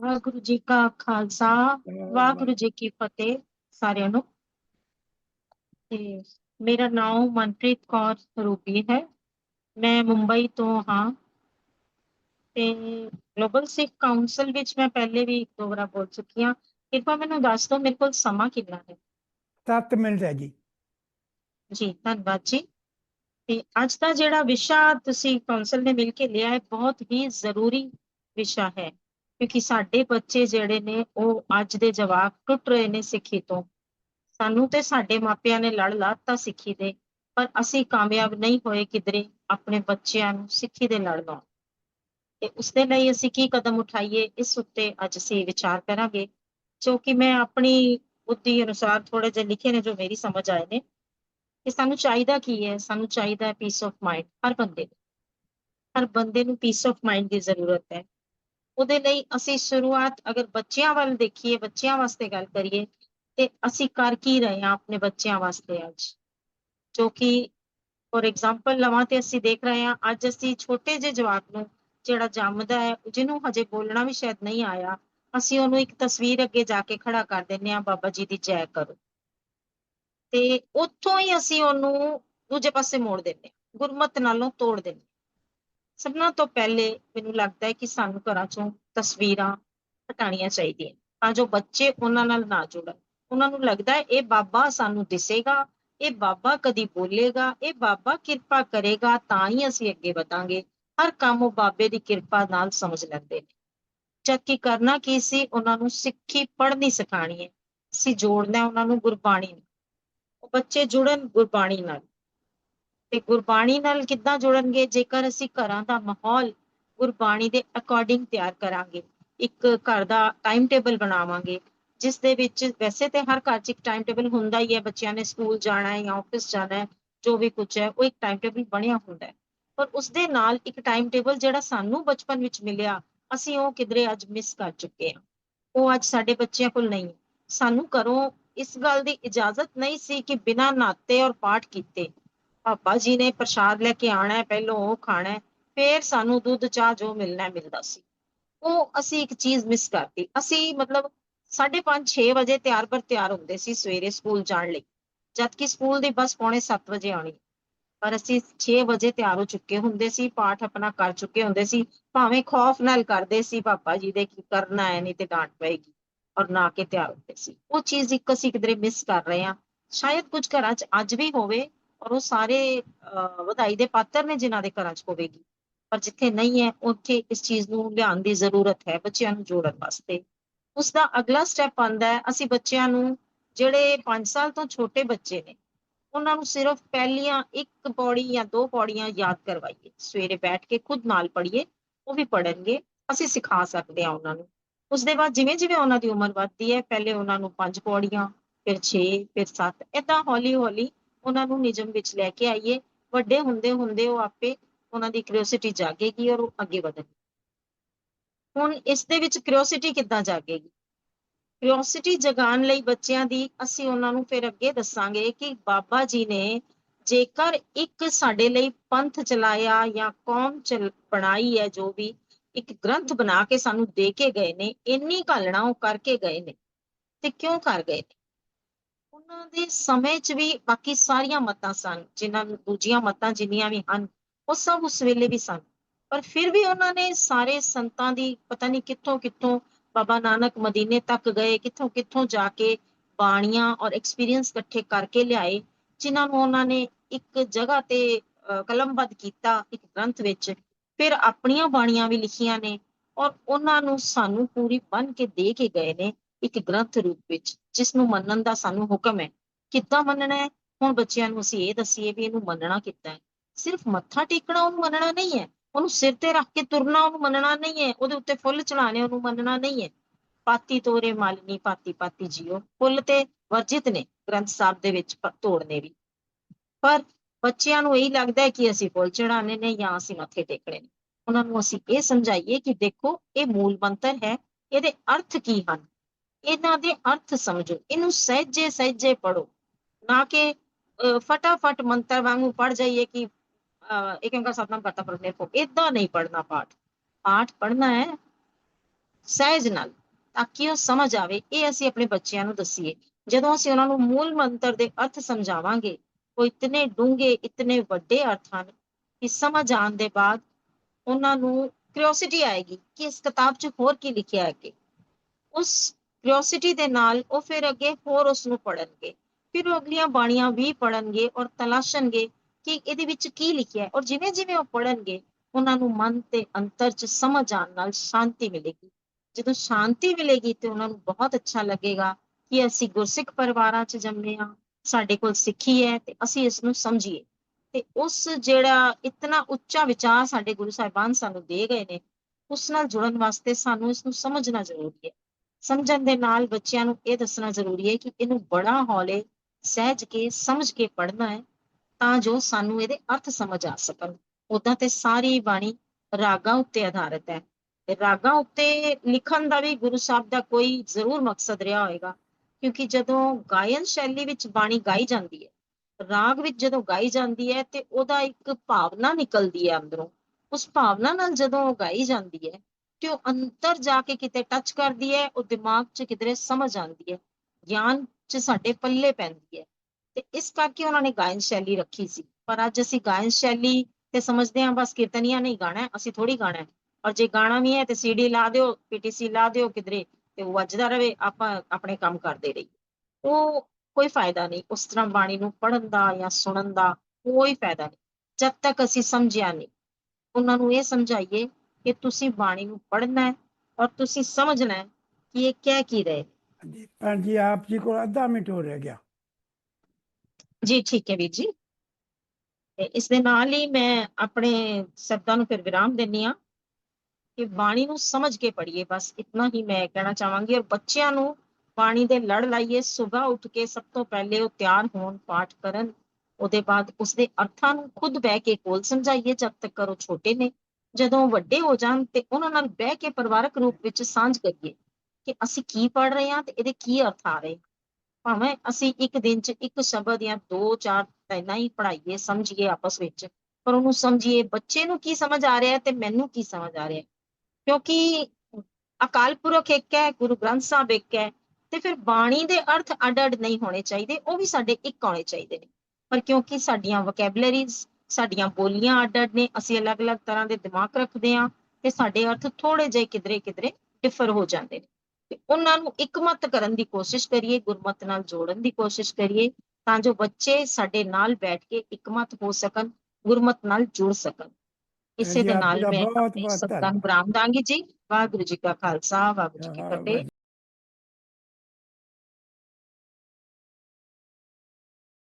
ਵਾਹਿਗੁਰੂ ਜੀ ਕਾ ਖਾਲਸਾ ਵਾਹਿਗੁਰੂ ਜੀ ਕੀ ਫਤਿਹ ਸਾਰਿਆਂ ਨੂੰ। ਤੇ ਮੇਰਾ ਨਾਮ ਮਨਪ੍ਰੀਤ ਕੌਰ ਰੂਪੀ ਹੈ। ਮੈਂ ਮੁੰਬਈ ਤੋਂ ਹਾਂ। ਤੇ ਗਲੋਬਲ ਸਿੱਖ ਕਾਉਂਸਲ ਵਿੱਚ ਮੈਂ ਪਹਿਲੇ ਵੀ ਇੱਕ ਦੋ ਵਾਰ ਬੋਲ ਚੁੱਕੀ ਹਾਂ। ਕਿਰਪਾ ਮੈਨੂੰ ਦੱਸ ਦਿਓ ਮੇਰੇ ਕੋਲ ਸਮਾਂ ਕਿੰਨਾ ਹੈ? 7 ਮਿੰਟ ਹੈ ਜੀ। ਜੀ ਧੰਨਵਾਦ ਜੀ। ਤੇ ਅੱਜ ਦਾ ਜਿਹੜਾ ਵਿਸ਼ਾ ਤੁਸੀਂ ਕਾਉਂਸਲ ਨੇ ਮਿਲ ਕੇ ਲਿਆ ਹੈ ਬਹੁਤ ਹੀ ਜ਼ਰੂਰੀ ਵਿਸ਼ਾ ਹੈ। ਕਿਉਂਕਿ ਸਾਡੇ ਬੱਚੇ ਜਿਹੜੇ ਨੇ, ਉਹ ਅੱਜ ਦੇ ਜਵਾਕ ਟੁੱਟ ਰਹੇ ਨੇ ਸਿੱਖੀ ਤੋਂ। ਸਾਨੂੰ ਤੇ ਸਾਡੇ ਮਾਪਿਆਂ ਨੇ ਲੜ ਲਾਤਾ ਸਿੱਖੀ ਦੇ, ਪਰ ਅਸੀਂ ਕਾਮਯਾਬ ਨਹੀਂ ਹੋਏ ਕਿਧਰੇ ਆਪਣੇ ਬੱਚਿਆਂ ਨੂੰ ਸਿੱਖੀ ਦੇ ਲੜ ਲਾਉਣ। ਤੇ ਉਸ ਦੇ ਲਈ ਅਸੀਂ ਕੀ ਕਦਮ ਉਠਾਈਏ, ਇਸ ਉੱਤੇ ਅੱਜ ਅਸੀਂ ਵਿਚਾਰ ਕਰਾਂਗੇ, ਜੋ ਕਿ ਮੈਂ ਆਪਣੀ ਬੁੱਧੀ ਅਨੁਸਾਰ ਥੋੜੇ ਜਿਹੇ ਲਿਖੇ ਨੇ ਜੋ ਮੇਰੀ ਸਮਝ ਆਏ ਨੇ। ਕਿ ਸਾਨੂੰ ਚਾਹੀਦਾ ਕੀ ਹੈ? ਸਾਨੂੰ ਚਾਹੀਦਾ ਹੈ ਪੀਸ ਆਫ ਮਾਈਂਡ ਹਰ ਬੰਦੇ ਨੂੰ। ਹਰ ਬੰਦੇ ਨੂੰ ਪੀਸ ਆਫ ਮਾਈਂਡ ਦੀ ਜ਼ਰੂਰਤ ਹੈ। ਉਹਦੇ ਲਈ ਅਸੀਂ ਸ਼ੁਰੂਆਤ ਅਗਰ ਬੱਚਿਆਂ ਵੱਲ ਦੇਖੀਏ, ਬੱਚਿਆਂ ਵਾਸਤੇ ਗੱਲ ਕਰੀਏ, ਤੇ ਅਸੀਂ ਕਰ ਕੀ ਰਹੇ ਹਾਂ ਆਪਣੇ ਬੱਚਿਆਂ ਵਾਸਤੇ ਅੱਜ? ਜੋ ਕਿ ਫੋਰ ਐਗਜ਼ਾਮਪਲ ਲਵਾਂ ਤੇ ਅਸੀਂ ਦੇਖ ਰਹੇ ਹਾਂ, ਅੱਜ ਅਸੀਂ ਛੋਟੇ ਜਿਹੇ ਜਵਾਕ ਨੂੰ ਜਿਹੜਾ ਜੰਮਦਾ ਹੈ, ਜਿਹਨੂੰ ਹਜੇ ਬੋਲਣਾ ਵੀ ਸ਼ਾਇਦ ਨਹੀਂ ਆਇਆ, ਅਸੀਂ ਉਹਨੂੰ ਇੱਕ ਤਸਵੀਰ ਅੱਗੇ ਜਾ ਕੇ ਖੜਾ ਕਰ ਦਿੰਦੇ ਹਾਂ, ਬਾਬਾ ਜੀ ਦੀ ਜੈ ਕਰੋ। ਤੇ ਉੱਥੋਂ ਹੀ ਅਸੀਂ ਉਹਨੂੰ ਦੂਜੇ ਪਾਸੇ ਮੋੜ ਦਿੰਦੇ ਗੁਰਮਤ ਨਾਲੋਂ ਤੋੜ ਦਿੰਦੇ ਸਭਨਾਂ ਤੋਂ ਪਹਿਲੇ ਮੈਨੂੰ ਲੱਗਦਾ ਹੈ ਕਿ ਸਾਨੂੰ ਘਰਾਂ ਚੋਂ ਤਸਵੀਰਾਂ ਹਟਾਉਣੀਆਂ ਚਾਹੀਦੀਆਂ ਤਾਂ ਜੋ ਬੱਚੇ ਉਹਨਾਂ ਨਾਲ ਨਾ ਜੁੜਨ। ਉਹਨਾਂ ਨੂੰ ਲੱਗਦਾ ਹੈ, ਇਹ ਬਾਬਾ ਸਾਨੂੰ ਦਿਸੇਗਾ, ਇਹ ਬਾਬਾ ਕਦੀ ਬੋਲੇਗਾ, ਇਹ ਬਾਬਾ ਕਿਰਪਾ ਕਰੇਗਾ, ਤਾਂ ਹੀ ਅਸੀਂ ਅੱਗੇ ਵਧਾਂਗੇ। ਹਰ ਕੰਮ ਉਹ ਬਾਬੇ ਦੀ ਕਿਰਪਾ ਨਾਲ ਸਮਝ ਲੈਂਦੇ ਨੇ। ਜਦ ਕਿ ਕਰਨਾ ਕੀ ਸੀ, ਉਹਨਾਂ ਨੂੰ ਸਿੱਖੀ ਪੜ੍ਹਨੀ ਸਿਖਾਣੀ ਹੈ। ਅਸੀਂ ਜੋੜਨਾ ਉਹਨਾਂ ਨੂੰ ਗੁਰਬਾਣੀ ਨਾਲ। ਉਹ ਬੱਚੇ ਜੁੜਨ ਗੁਰਬਾਣੀ ਨਾਲ। ਤੇ ਗੁਰਬਾਣੀ ਨਾਲ ਕਿੱਦਾਂ ਜੁੜਨਗੇ? ਜੇਕਰ ਅਸੀਂ ਘਰਾਂ ਦਾ ਮਾਹੌਲ ਗੁਰਬਾਣੀ ਦੇ ਅਕੋਰਡਿੰਗ ਤਿਆਰ ਕਰਾਂਗੇ, ਇੱਕ ਘਰ ਦਾ ਟਾਈਮ ਟੇਬਲ ਬਣਾਵਾਂਗੇ, ਜਿਸ ਦੇ ਵਿੱਚ ਵੈਸੇ ਤੇ ਹਰ ਘਰ 'ਚ ਇੱਕ ਟਾਈਮ ਟੇਬਲ ਹੁੰਦਾ ਹੀ ਹੈ, ਬੱਚਿਆਂ ਨੇ ਸਕੂਲ ਜਾਣਾ ਹੈ ਜਾਂ ਆਫਿਸ ਜਾਣਾ ਹੈ, ਜੋ ਵੀ ਕੁਝ ਹੈ, ਉਹ ਇੱਕ ਟਾਈਮ ਟੇਬਲ ਬਣਿਆ ਹੁੰਦਾ ਹੈ। ਪਰ ਉਸ ਦੇ ਨਾਲ ਇੱਕ ਟਾਈਮ ਟੇਬਲ ਜਿਹੜਾ ਸਾਨੂੰ ਬਚਪਨ ਵਿੱਚ ਮਿਲਿਆ, ਅਸੀਂ ਉਹ ਕਿਧਰੇ ਅੱਜ ਮਿਸ ਕਰ ਚੁੱਕੇ ਹਾਂ। ਉਹ ਅੱਜ ਸਾਡੇ ਬੱਚਿਆਂ ਕੋਲ ਨਹੀਂ ਸਾਨੂੰ ਘਰੋਂ ਇਸ ਗੱਲ ਦੀ ਇਜਾਜ਼ਤ ਨਹੀਂ ਸੀ ਕਿ ਬਿਨਾਂ ਨਾਤੇ ਔਰ ਪਾਠ ਕੀਤੇ ਪਾਪਾ ਜੀ ਨੇ ਪ੍ਰਸ਼ਾਦ ਲੈ ਕੇ ਆਣਾ ਪਹਿਲੋਂ ਉਹ ਖਾਣਾ ਫੇਰ ਸਾਨੂੰ ਦੁੱਧ, ਚਾਹ ਜੋ ਮਿਲਣਾ ਮਿਲਦਾ ਸੀ। ਉਹ ਅਸੀਂ ਇੱਕ ਚੀਜ਼ ਮਿਸ ਕਰਤੀ। ਅਸੀਂ ਮਤਲਬ 5:30 6 ਵਜੇ ਤਿਆਰ ਪਰ ਤਿਆਰ ਹੁੰਦੇ ਸੀ ਸਵੇਰੇ ਸਕੂਲ ਜਾਣ ਲਈ। ਜਦ ਕਿ ਸਕੂਲ ਦੀ ਬੱਸ ਪੌਣੇ 7 ਵਜੇ ਆਣੀ ਪਰ ਅਸੀਂ 6 ਵਜੇ ਤਿਆਰ ਹੋ ਚੁੱਕੇ ਹੁੰਦੇ ਸੀ, ਪਾਠ ਆਪਣਾ ਕਰ ਚੁੱਕੇ ਹੁੰਦੇ ਸੀ। ਭਾਵੇਂ ਖੌਫ ਨਾਲ ਕਰਦੇ ਸੀ ਪਾਪਾ ਜੀ ਦੇ ਕੀ ਕਰਨਾ ਹੈ, ਨਹੀਂ ਤੇ ਡਾਂਟ ਪਏਗੀ ਔਰ ਨਾ ਕੇ ਤਿਆਰ ਹੁੰਦੇ ਸੀ। ਉਹ ਚੀਜ਼ ਇੱਕ ਅਸੀਂ ਕਿਧਰੇ ਮਿਸ ਕਰ ਰਹੇ ਹਾਂ। ਸ਼ਾਇਦ ਕੁਝ ਘਰਾਂ 'ਚ ਅੱਜ ਵੀ ਹੋਵੇ ਔਰ ਉਹ ਸਾਰੇ ਵਧਾਈ ਦੇ ਪਾਤਰ ਨੇ ਜਿਨ੍ਹਾਂ ਦੇ ਘਰਾਂ 'ਚ ਹੋਵੇਗੀ। ਪਰ ਜਿੱਥੇ ਨਹੀਂ ਹੈ, ਉੱਥੇ ਇਸ ਚੀਜ਼ ਨੂੰ ਲਿਆਉਣ ਦੀ ਜ਼ਰੂਰਤ ਹੈ, ਬੱਚਿਆਂ ਨੂੰ ਜੋੜਨ ਵਾਸਤੇ। ਉਸ ਦਾ ਅਗਲਾ ਸਟੈਪ ਆਂਦਾ ਹੈ, ਅਸੀਂ ਬੱਚਿਆਂ ਨੂੰ ਜਿਹੜੇ 5 ਸਾਲ ਤੋਂ ਛੋਟੇ ਬੱਚੇ ਨੇ, ਉਹਨਾਂ ਨੂੰ ਸਿਰਫ ਪਹਿਲੀਆਂ ਇੱਕ ਪੌੜੀ ਜਾਂ ਦੋ ਪੌੜੀਆਂ ਯਾਦ ਕਰਵਾਈਏ। ਸਵੇਰੇ ਬੈਠ ਕੇ ਖੁਦ ਨਾਲ ਪੜ੍ਹੀਏ, ਉਹ ਵੀ ਪੜਨਗੇ ਅਸੀਂ ਸਿਖਾ ਸਕਦੇ ਹਾਂ ਉਹਨਾਂ ਨੂੰ। ਉਸ ਦੇ ਬਾਅਦ ਜਿਵੇਂ ਜਿਵੇਂ ਉਹਨਾਂ ਦੀ ਉਮਰ ਵੱਧਦੀ ਹੈ, ਪਹਿਲੇ ਉਹਨਾਂ ਨੂੰ ਪੰਜ ਪੌੜੀਆਂ, ਫਿਰ 6 ਫਿਰ 7 ਇਦਾਂ ਹੌਲੀ ਹੌਲੀ ਉਹਨਾਂ ਨੂੰ ਨਿਯਮ ਵਿੱਚ ਲੈ ਕੇ ਆਈਏ, ਵੱਡੇ ਹੁੰਦੇ ਹੁੰਦੇ ਉਹ ਆਪੇ ਉਹਨਾਂ ਦੀ ਕਿਉਰਿਓਸਿਟੀ ਜਾਗੇਗੀ ਔਰ ਉਹ ਅੱਗੇ ਵਧਣਗੇ। ਹੁਣ ਇਸ ਦੇ ਵਿੱਚ ਕਿਉਰਿਓਸਿਟੀ ਕਿੱਦਾਂ ਜਾਗੇਗੀ? ਕਿਉਰਿਓਸਿਟੀ ਜਗਾਉਣ ਲਈ ਬੱਚਿਆਂ ਦੀ ਅਸੀਂ ਉਹਨਾਂ ਨੂੰ ਫਿਰ ਅੱਗੇ ਦੱਸਾਂਗੇ ਕਿ ਬਾਬਾ ਜੀ ਨੇ ਜੇਕਰ ਇੱਕ ਸਾਡੇ ਲਈ ਪੰਥ ਚਲਾਇਆ ਜਾਂ ਕੌਮ ਚਲ, ਬਣਾਈ ਹੈ ਜੋ ਵੀ, ਇੱਕ ਗ੍ਰੰਥ ਬਣਾ ਕੇ ਸਾਨੂੰ ਦੇ ਕੇ ਗਏ ਨੇ, ਇੰਨੀ ਘਾਲਣਾ ਉਹ ਕਰਕੇ ਗਏ ਨੇ ਤੇ ਕਿਉਂ ਕਰ ਗਏ ਨੇ? ਉਹਨਾਂ ਦੇ ਸਮੇਂ 'ਚ ਵੀ ਬਾਕੀ ਸਾਰੀਆਂ ਮਤਾਂ ਸਨ, ਜਿਨ੍ਹਾਂ ਨੂੰ ਦੂਜੀਆਂ ਮਤਾਂ ਜਿੰਨੀਆਂ ਵੀ ਹਨ, ਉਹ ਸਭ ਉਸ ਵੇਲੇ ਵੀ ਸਨ। ਪਰ ਫਿਰ ਵੀ ਉਹਨਾਂ ਨੇ ਸਾਰੇ ਸੰਤਾਂ ਦੀ ਪਤਾ ਨਹੀਂ ਕਿੱਥੋਂ ਕਿੱਥੋਂ ਬਾਬਾ ਨਾਨਕ ਮਦੀਨੇ ਤੱਕ ਗਏ, ਕਿੱਥੋਂ ਕਿੱਥੋਂ ਜਾ ਕੇ ਬਾਣੀਆਂ ਔਰ ਐਕਸਪੀਰੀਅੰਸ ਇਕੱਠੇ ਕਰਕੇ ਲਿਆਏ, ਜਿਨ੍ਹਾਂ ਨੂੰ ਉਹਨਾਂ ਨੇ ਇੱਕ ਜਗ੍ਹਾ ਤੇ ਕਲਮਬੱਧ ਕੀਤਾ ਇੱਕ ਗ੍ਰੰਥ ਵਿੱਚ। ਫਿਰ ਆਪਣੀਆਂ ਬਾਣੀਆਂ ਵੀ ਲਿਖੀਆਂ ਨੇ ਔਰ ਉਹਨਾਂ ਨੂੰ ਸਾਨੂੰ ਪੂਰੀ ਬਣ ਕੇ ਦੇ ਕੇ ਗਏ ਨੇ। ਇੱਕ ਗ੍ਰੰਥ ਰੂਪ ਵਿੱਚ ਜਿਸ ਨੂੰ ਮੰਨਣ ਦਾ ਸਾਨੂੰ ਹੁਕਮ ਹੈ। ਕਿੱਦਾਂ ਮੰਨਣਾ ਹੈ? ਹੁਣ ਬੱਚਿਆਂ ਨੂੰ ਅਸੀਂ ਇਹ ਦੱਸੀਏ ਵੀ ਇਹਨੂੰ ਮੰਨਣਾ ਕਿੱਦਾਂ ਹੈ। ਸਿਰਫ ਮੱਥਾ ਟੇਕਣਾ ਉਹਨੂੰ ਮੰਨਣਾ ਨਹੀਂ ਹੈ। ਉਹਨੂੰ ਸਿਰ ਤੇ ਰੱਖ ਕੇ ਤੁਰਨਾ ਉਹਨੂੰ ਮੰਨਣਾ ਨਹੀਂ ਹੈ। ਉਹਦੇ ਉੱਤੇ ਫੁੱਲ ਚੜਾਣੇ ਉਹਨੂੰ ਮੰਨਣਾ ਨਹੀਂ ਹੈ। ਪਾਤੀ ਤੋਰੇ ਮਾਲਨੀ, ਪਾਤੀ ਪਾਤੀ ਜੀਓ। ਫੁੱਲ ਤੇ ਵਰਜਿਤ ਨੇ ਗ੍ਰੰਥ ਸਾਹਿਬ ਦੇ ਵਿੱਚ ਤੋੜਨੇ ਵੀ। ਪਰ ਬੱਚਿਆਂ ਨੂੰ ਇਹੀ ਲੱਗਦਾ ਹੈ ਕਿ ਅਸੀਂ ਫੁੱਲ ਚੜਾਣੇ ਨੇ ਜਾਂ ਅਸੀਂ ਮੱਥੇ ਟੇਕਣੇ ਨੇ। ਉਹਨਾਂ ਨੂੰ ਅਸੀਂ ਇਹ ਸਮਝਾਈਏ ਕਿ ਦੇਖੋ, ਇਹ ਮੂਲ ਮੰਤਰ ਹੈ। ਇਹਦੇ ਅਰਥ ਕੀ ਹਨ? ਇਹਨਾਂ ਦੇ ਅਰਥ ਸਮਝੋ, ਇਹਨੂੰ ਸਹਿਜੇ ਸਹਿਜੇ ਪੜੋ ਨਾ ਕਿ ਫਟਾਫਟ ਮੰਤਰ ਵਾਂਗੂ ਪੜ ਜਾਈਏ ਕਿ ਇੱਕ ਅੰਕਲ ਸਤਨਾਮ ਕਰਤਾ ਪਰਮੇਸ਼ਰ ਕੋ ਇਦਾਂ ਨਹੀਂ ਪੜਨਾ ਪਾਠ। ਪਾਠ ਪੜਨਾ ਹੈ ਸਹਿਜ ਨਾਲ, ਤਾਂ ਕਿ ਉਹ ਸਮਝ ਆਵੇ, ਇਹ ਅਸੀਂ ਆਪਣੇ ਬੱਚਿਆਂ ਨੂੰ ਦਸੀਏ। ਜਦੋਂ ਅਸੀਂ ਉਹਨਾਂ ਨੂੰ ਮੂਲ ਮੰਤਰ ਦੇ ਅਰਥ ਸਮਝਾਵਾਂਗੇ, ਉਹ ਇਤਨੇ ਡੂੰਘੇ, ਇਤਨੇ ਵੱਡੇ ਅਰਥ ਹਨ ਕਿ ਸਮਝ ਆਉਣ ਦੇ ਬਾਅਦ ਉਹਨਾਂ ਨੂੰ ਕਿਉਰਿਓਸਿਟੀ ਆਏਗੀ ਕਿ ਇਸ ਕਿਤਾਬ 'ਚ ਹੋਰ ਕੀ ਲਿਖਿਆ ਹੈ ਕਿ ਉਸ ਕਿਉਰਿਓਸਿਟੀ ਦੇ ਨਾਲ ਉਹ ਫਿਰ ਅੱਗੇ ਹੋਰ ਉਸ ਨੂੰ ਪੜ੍ਹਨਗੇ। ਫਿਰ ਉਹ ਅਗਲੀਆਂ ਬਾਣੀਆਂ ਵੀ ਪੜ੍ਹਨਗੇ ਔਰ ਤਲਾਸ਼ਣਗੇ ਕਿ ਇਹਦੇ ਵਿੱਚ ਕੀ ਲਿਖਿਆ ਹੈ ਔਰ ਜਿਵੇਂ ਜਿਵੇਂ ਉਹ ਪੜ੍ਹਨਗੇ, ਉਹਨਾਂ ਨੂੰ ਮਨ ਤੇ ਅੰਤਰ 'ਚ ਸਮਝ ਆਉਣ ਨਾਲ ਸ਼ਾਂਤੀ ਮਿਲੇਗੀ। ਜਦੋਂ ਸ਼ਾਂਤੀ ਮਿਲੇਗੀ ਤੇ ਉਹਨਾਂ ਨੂੰ ਬਹੁਤ ਅੱਛਾ ਲੱਗੇਗਾ ਕਿ ਅਸੀਂ ਗੁਰਸਿੱਖ ਪਰਿਵਾਰਾਂ 'ਚ ਜੰਮੇ ਹਾਂ, ਸਾਡੇ ਕੋਲ ਸਿੱਖੀ ਹੈ ਤੇ ਅਸੀਂ ਇਸ ਨੂੰ ਸਮਝੀਏ। ਤੇ ਉਸ ਜਿਹੜਾ ਇਤਨਾ ਉੱਚਾ ਵਿਚਾਰ ਸਾਡੇ ਗੁਰੂ ਸਾਹਿਬਾਨ ਸਾਨੂੰ ਦੇ ਗਏ ਨੇ, ਉਸ ਨਾਲ ਜੁੜਨ ਵਾਸਤੇ ਸਾਨੂੰ ਇਸ ਨੂੰ ਸਮਝਣਾ ਜ਼ਰੂਰੀ ਹੈ। ਸਮਝਣ ਦੇ ਨਾਲ ਬੱਚਿਆਂ ਨੂੰ ਇਹ ਦੱਸਣਾ ਜ਼ਰੂਰੀ ਹੈ ਕਿ ਇਹਨੂੰ ਬੜਾ ਹੌਲੇ, ਸਹਿਜ ਕੇ, ਸਮਝ ਕੇ ਪੜ੍ਹਨਾ ਹੈ ਤਾਂ ਜੋ ਸਾਨੂੰ ਇਹਦੇ ਅਰਥ ਸਮਝ ਆ ਸਕਣ। ਉਦਾਂ ਤੇ ਸਾਰੀ ਬਾਣੀ ਰਾਗਾਂ ਉੱਤੇ ਆਧਾਰਿਤ ਹੈ। ਤੇ ਰਾਗਾਂ ਉੱਤੇ ਲਿਖਣ ਦਾ ਵੀ ਗੁਰੂ ਸਾਹਿਬ ਦਾ ਕੋਈ ਜ਼ਰੂਰ ਮਕਸਦ ਰਿਹਾ ਹੋਏਗਾ, ਕਿਉਂਕਿ ਜਦੋਂ ਗਾਇਨ ਸ਼ੈਲੀ ਵਿੱਚ ਬਾਣੀ ਗਾਈ ਜਾਂਦੀ ਹੈ, ਰਾਗ ਵਿੱਚ ਜਦੋਂ ਗਾਈ ਜਾਂਦੀ ਹੈ ਤੇ ਉਹਦਾ ਇੱਕ ਭਾਵਨਾ ਨਿਕਲਦੀ ਹੈ ਅੰਦਰੋਂ। ਉਸ ਭਾਵਨਾ ਨਾਲ ਜਦੋਂ ਉਹ ਗਾਈ ਜਾਂਦੀ ਹੈ ਤੇ ਉਹ ਅੰਦਰ ਜਾ ਕੇ ਕਿਤੇ ਟੱਚ ਕਰਦੀ ਹੈ, ਉਹ ਦਿਮਾਗ 'ਚ ਕਿਧਰੇ ਸਮਝ ਆਉਂਦੀ ਹੈ, ਗਿਆਨ 'ਚ ਸਾਡੇ ਪੱਲੇ ਪੈਂਦੀ ਹੈ। ਤੇ ਇਸ ਕਰਕੇ ਉਹਨਾਂ ਨੇ ਗਾਇਨ ਸ਼ੈਲੀ ਰੱਖੀ ਸੀ। ਪਰ ਅੱਜ ਅਸੀਂ ਗਾਇਨ ਸ਼ੈਲੀ ਤੇ ਸਮਝਦੇ ਹਾਂ, ਬਸ ਕੀਰਤਨੀਆਂ ਨਹੀਂ ਗਾਣਾ ਅਸੀਂ ਥੋੜੀ ਗਾਣਾ ਔਰ ਜੇ ਗਾਣਾ ਵੀ ਹੈ ਤੇ ਸੀਡੀ ਲਾ ਦਿਓ ਪੀਟੀਸੀ ਲਾ ਦਿਓ ਕਿਧਰੇ ਤੇ ਉਹ ਵੱਜਦਾ ਰਵੇ ਆਪਾਂ ਆਪਣੇ ਕੰਮ ਕਰਦੇ ਰਹੀਏ। ਉਹ ਕੋਈ ਫਾਇਦਾ ਨਹੀਂ, ਉਸ ਤਰ੍ਹਾਂ ਬਾਣੀ ਨੂੰ ਪੜ੍ਹਨ ਦਾ ਜਾਂ ਸੁਣਨ ਦਾ ਕੋਈ ਫਾਇਦਾ ਨਹੀਂ। ਜਦ ਤੱਕ ਅਸੀਂ ਸਮਝਿਆ ਨਹੀਂ, ਉਹਨਾਂ ਨੂੰ ਇਹ ਸਮਝਾਈਏ ਕਿ ਤੁਸੀਂ ਬਾਣੀ ਨੂੰ ਪੜ੍ਹਨਾ ਹੈ ਔਰ ਤੁਸੀਂ ਸਮਝਣਾ ਹੈ ਕਿ ਇਹ ਕਹਿ ਕੀ ਰਹੇ। ਹਾਂਜੀ ਭੈਣ ਜੀ ਆਪ ਜੀ ਕੋਲ ਅੱਧਾ ਮਿੰਟ ਹੋ ਰਹਿ ਗਿਆ। ਜੀ ਠੀਕ ਹੈ ਵੀਰ ਜੀ। ਇਸ ਦੇ ਨਾਲ ਹੀ ਮੈਂ ਆਪਣੇ ਸ਼ਬਦਾਂ ਨੂੰ ਫਿਰ ਵਿਰਾਮ ਦਿੰਨੀ ਆ ਕਿ ਬਾਣੀ ਨੂੰ ਸਮਝ ਕੇ ਪੜ੍ਹੀਏ। ਬਸ ਇਤਨਾ ਹੀ ਮੈਂ ਕਹਿਣਾ ਚਾਹਾਂਗੀ ਔਰ ਬੱਚਿਆਂ ਨੂੰ ਬਾਣੀ ਦੇ ਲੜ ਲਾਈਏ ਸਵੇਰ ਉੱਠ ਕੇ ਸਭ ਤੋਂ ਪਹਿਲੇ ਉਹ ਤਿਆਰ ਹੋਣ ਪਾਠ ਕਰਨ ਉਹਦੇ ਬਾਅਦ ਉਸਦੇ ਅਰਥਾਂ ਨੂੰ ਖੁਦ ਬਹਿ ਕੇ ਕੋਲ ਸਮਝਾਈਏ ਜਦ ਤੱਕ ਉਹ ਛੋਟੇ ਨੇ। ਜਦੋਂ ਵੱਡੇ ਹੋ ਜਾਣ ਤੇ ਉਹਨਾਂ ਨਾਲ ਬਹਿ ਕੇ ਪਰਿਵਾਰਕ ਰੂਪ ਵਿੱਚ ਸਾਂਝ ਕਰੀਏ ਕਿ ਅਸੀਂ ਕੀ ਪੜ੍ਹ ਰਹੇ ਹਾਂ ਤੇ ਇਹਦੇ ਕੀ ਅਰਥ ਆ ਰਹੇ। ਭਾਵੇਂ ਅਸੀਂ ਇੱਕ ਦਿਨ 'ਚ ਇੱਕ ਸ਼ਬਦ ਜਾਂ ਦੋ, ਚਾਰ ਪਹਿਲਾਂ ਹੀ ਪੜ੍ਹਾਈਏ, ਸਮਝੀਏ ਆਪਸ ਵਿੱਚ, ਪਰ ਉਹਨੂੰ ਸਮਝੀਏ, ਬੱਚੇ ਨੂੰ ਕੀ ਸਮਝ ਆ ਰਿਹਾ ਤੇ ਮੈਨੂੰ ਕੀ ਸਮਝ ਆ ਰਿਹਾ। ਕਿਉਂਕਿ ਅਕਾਲ ਪੁਰਖ ਇੱਕ ਹੈ, ਗੁਰੂ ਗ੍ਰੰਥ ਸਾਹਿਬ ਇੱਕ ਹੈ ਤੇ ਫਿਰ ਬਾਣੀ ਦੇ ਅਰਥ ਅੱਡ-ਅੱਡ ਨਹੀਂ ਹੋਣੇ ਚਾਹੀਦੇ, ਉਹ ਵੀ ਸਾਡੇ ਇੱਕ ਆਉਣੇ ਚਾਹੀਦੇ ਨੇ। ਪਰ ਕਿਉਂਕਿ ਸਾਡੀਆਂ ਵੋਕੈਬਲਰੀਜ਼ ਸਾਡੀਆਂ ਬੋਲੀਆਂ ਅੱਡ-ਅੱਡ ਨੇ ਅਸੀਂ ਅਲੱਗ-ਅਲੱਗ ਤਰ੍ਹਾਂ ਦੇ ਦਿਮਾਗ ਰੱਖਦੇ ਹਾਂ ਤੇ ਸਾਡੇ ਅਰਥ ਥੋੜੇ ਜਿਹੇ ਕਿਧਰੇ-ਕਿਧਰੇ ਡਿਫਰ ਹੋ ਜਾਂਦੇ ਨੇ। ਤੇ ਉਹਨਾਂ ਨੂੰ ਇਕਮਤ ਕਰਨ ਦੀ ਕੋਸ਼ਿਸ਼ ਕਰੀਏ ਗੁਰਮਤ ਨਾਲ ਜੋੜਨ ਦੀ ਕੋਸ਼ਿਸ਼ ਕਰੀਏ ਤਾਂ ਜੋ ਬੱਚੇ ਸਾਡੇ ਨਾਲ ਬੈਠ ਕੇ ਇਕਮਤ ਹੋ ਸਕਣ ਗੁਰਮਤ ਨਾਲ ਜੁੜ ਸਕਣ। ਇਸੇ ਦੇ ਨਾਲ ਮੈਂ। ਵਿਰਾਮ ਦਾਂਗੀ ਜੀ। ਵਾਹਿਗੁਰੂ ਜੀ ਕਾ ਖਾਲਸਾ ਵਾਹਿਗੁਰੂ ਜੀ ਕੀ ਫਤਿਹ।